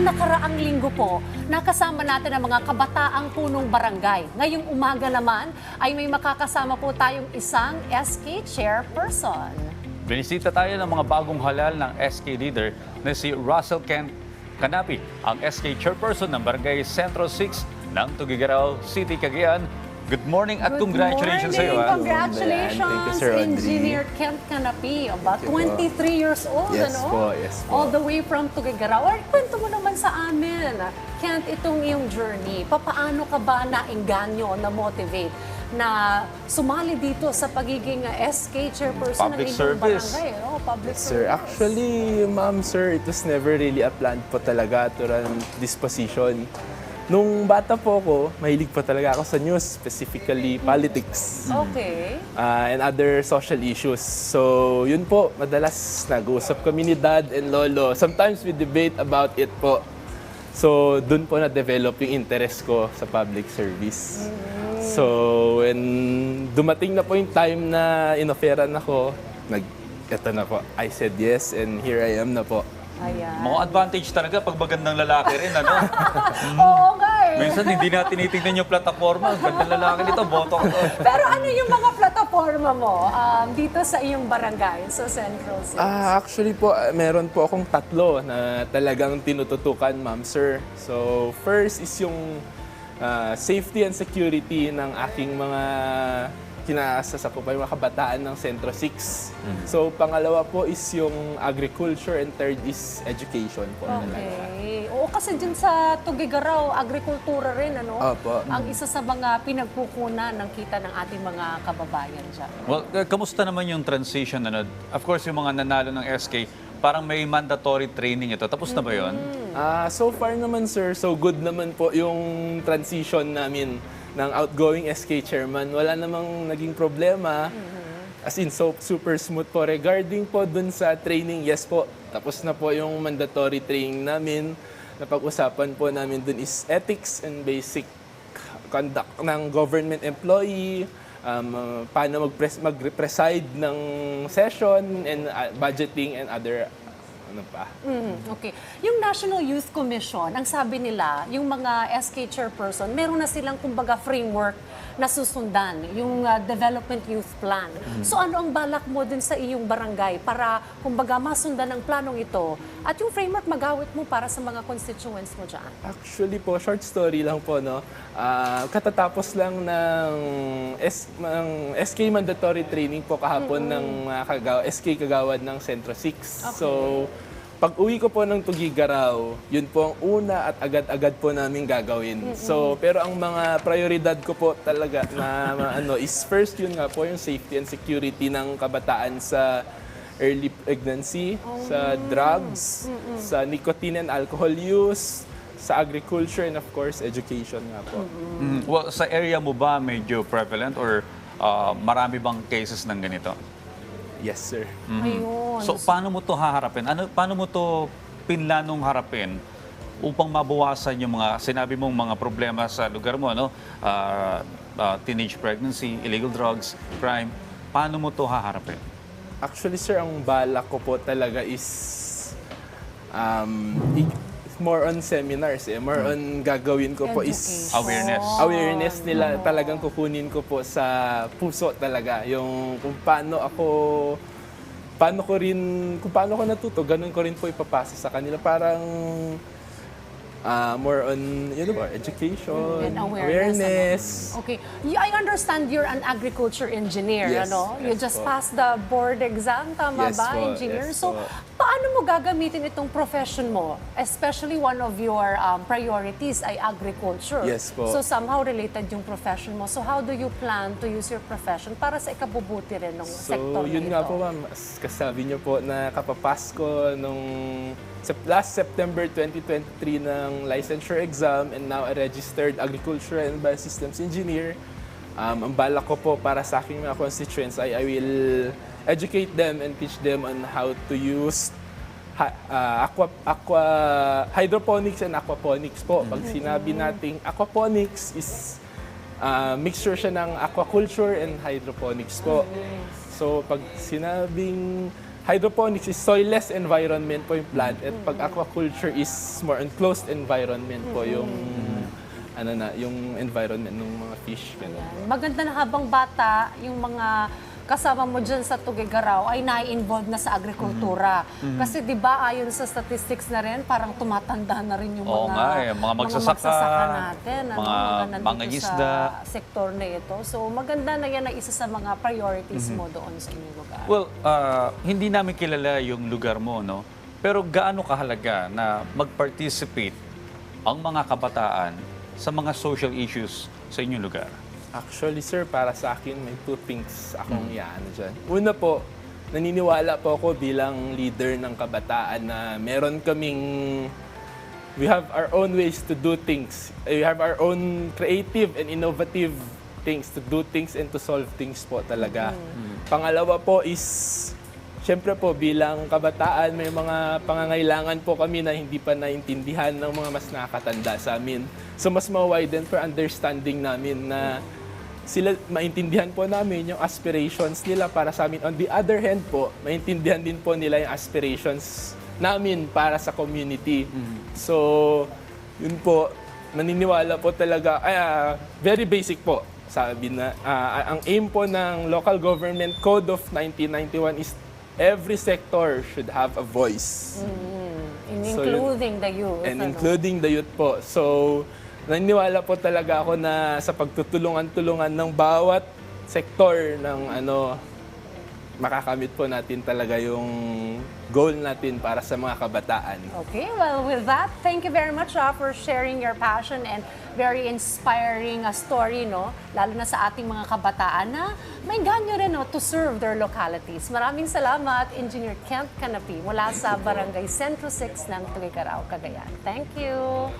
Nung nakaraang linggo po, nakasama natin ang mga kabataang punong barangay. Ngayong umaga naman ay may makakasama po tayong isang SK chairperson. Binisita tayo ng mga bagong halal ng SK leader na si Russell Kent Canapi, ang SK chairperson ng Barangay Centro 6 ng Tugigaraw City, Cagayan. Good morning at Good congratulations sa iyo. morning. ah. Congratulations, Thank you, Sir Audrey. Engineer Kent Canapi. About Thank you 23 po. years old, Yes ano? po, yes po. All the way from Tugigaraw. Or kwento mo naman sa amin, Kent, itong iyong journey. Papaano ka ba nainganyo, na-motivate na sumali dito sa pagiging uh, SK chairperson ng Public inyong service. barangay? Oh, public Sir, service. actually, ma'am, sir, it was never really a plan po talaga to run this position. Nung bata po ako, mahilig po talaga ako sa news, specifically politics Okay. uh, and other social issues. So, yun po, madalas nag-uusap kami ni dad and lolo. Sometimes we debate about it po. So, dun po na-develop yung interest ko sa public service. So, when dumating na po yung time na inoferan ako, nag, eto na po, I said yes and here I am na po. Ayan. Mga advantage talaga pag magandang lalaki rin, ano? Oo. Minsan hindi na tinitingnan yung plataforma. Gandang lalaki nito, boto ko. Pero ano yung mga plataforma mo um, dito sa iyong barangay, sa Central City? Ah, actually po, ah, meron po akong tatlo na talagang tinututukan, ma'am, sir. So, first is yung ah, safety and security ng aking mga kinasasakupay, mga kabataan ng Centro 6. So, pangalawa po is yung agriculture and third is education po. Okay. Oo, kasi dyan sa Tugigaraw, agrikultura rin, ano? Opo. Ang isa sa mga pinagkukunan ng kita ng ating mga kababayan dyan. Well, uh, kamusta naman yung transition? Ano? Of course, yung mga nanalo ng SK, parang may mandatory training ito. Tapos na ba yun? Ah, so far naman sir, so good naman po yung transition namin ng outgoing SK chairman. Wala namang naging problema. As in, so super smooth po. Regarding po dun sa training, yes po. Tapos na po yung mandatory training namin. Napag-usapan po namin dun is ethics and basic conduct ng government employee, um, uh, paano mag-pres- mag-preside ng session and uh, budgeting and other ano pa. Mhm, Okay. Yung National Youth Commission, ang sabi nila, yung mga SK chairperson, meron na silang kumbaga framework na susundan, yung uh, Development Youth Plan. So ano ang balak mo dun sa iyong barangay para kumbaga masundan ang planong ito at yung framework magawit mo para sa mga constituents mo dyan? Actually po, short story lang po, no? Ah, katatapos lang ng, S, ng SK mandatory training po kahapon ng mga kagaw, SK kagawad ng Centro 6. So, pag uwi ko po ng Tugigaraw, yun po ang una at agad-agad po namin gagawin. So, pero ang mga prioridad ko po talaga na, ano is first yun nga po yung safety and security ng kabataan sa early pregnancy, sa drugs, sa nicotine and alcohol use, sa agriculture, and of course, education nga po. Mm. Well, sa area mo ba medyo prevalent or uh, marami bang cases ng ganito? Yes, sir. Ayun. So, paano mo to haharapin? Ano, paano mo to pinlanong harapin upang mabawasan yung mga sinabi mong mga problema sa lugar mo, no? Ah, ah, teenage pregnancy, illegal drugs, crime. Paano mo to haharapin? Actually, sir, ang balak ko po talaga is um, i- more on seminars eh. More on gagawin ko po is Awareness. awareness nila talagang kukunin ko po sa puso talaga. Yung kung paano ako paano ko rin kung paano ko natuto, ganun ko rin po ipapasa sa kanila. Parang ah, more on you know education, And awareness. awareness. ano. Okay. I understand you're an agriculture engineer, Yes, ano? You yes just po. passed the board exam, tama Yes ba, po, engineer? yes so, po. paano mo gagamitin itong profession mo? Especially one of your um, priorities ay agriculture. Yes po. So, somehow related yung profession mo. So, how do you plan to use your profession para sa ikabubuti rin ng So, sektor na yun ito? nga po ma'am, as kasabi niyo po na kapapasko nung last September 2023 ng licensure exam and now a registered agriculture and biosystems engineer. Um, ang balak ko po para sa aking mga constituents ay I will educate them and teach them on how to use ha- ah, aqua, aqua, hydroponics and aquaponics po. Pag sinabi nating aquaponics is ah, mixture siya ng aquaculture and hydroponics po. So pag sinabing hydroponics is soilless environment po yung plant at pag aquaculture is more enclosed environment po yung ano na, yung environment ng mga fish. Ganun. Maganda na habang bata, yung mga kasama mo dyan sa Tugigaraw ay nai-involve na sa agrikultura. Mm-hmm. Kasi di ba ayon sa statistics na rin, parang tumatanda na rin yung Oo mga, nga eh, mga magsasaka, natin. Ano, mga nandito mangingisda. sa sektor na ito. So maganda na yan na isa sa mga priorities mo doon sa inyong lugar. Mm-hmm. Well, ah, hindi namin kilala yung lugar mo, no? Pero gaano kahalaga na mag-participate ang mga kabataan sa mga social issues sa inyong lugar? Actually, sir, para sa akin, may two things akong iyaano dyan. Una po, naniniwala po ako bilang leader ng kabataan na meron kaming we have our own ways to do things. We have our own creative and innovative things to do things and to solve things po talaga. Pangalawa po is Siyempre po, bilang kabataan, may mga pangangailangan po kami na hindi pa naintindihan ng mga mas nakakatanda sa amin. So mas ma-widen ang understanding namin na sila maintindihan po namin yung aspirations nila para sa amin. On the other hand po, maintindihan din po nila yung aspirations namin para sa community. So, yun po, naniniwala po talaga, ay, ah, very basic po. Sabi na, ah, ang aim po ng Local Government Code of 1991 is every sector should have a voice. In- So, yun- including the youth. And ano? including the youth po. So, naniniwala po talaga ako na sa pagtutulungan-tulungan ng bawat sektor ng ano, makakamit po natin talaga yung goal natin para sa mga kabataan. Okay, well, with that, thank you very much ah, for sharing your passion and very inspiring ah, story, no? Lalo na sa ating mga kabataan na may ganyo rin no, to serve their localities. Maraming salamat, Engineer Kent Canapi mula sa Barangay Centro 6 ng Tugigaraw, Cagayan. Thank you.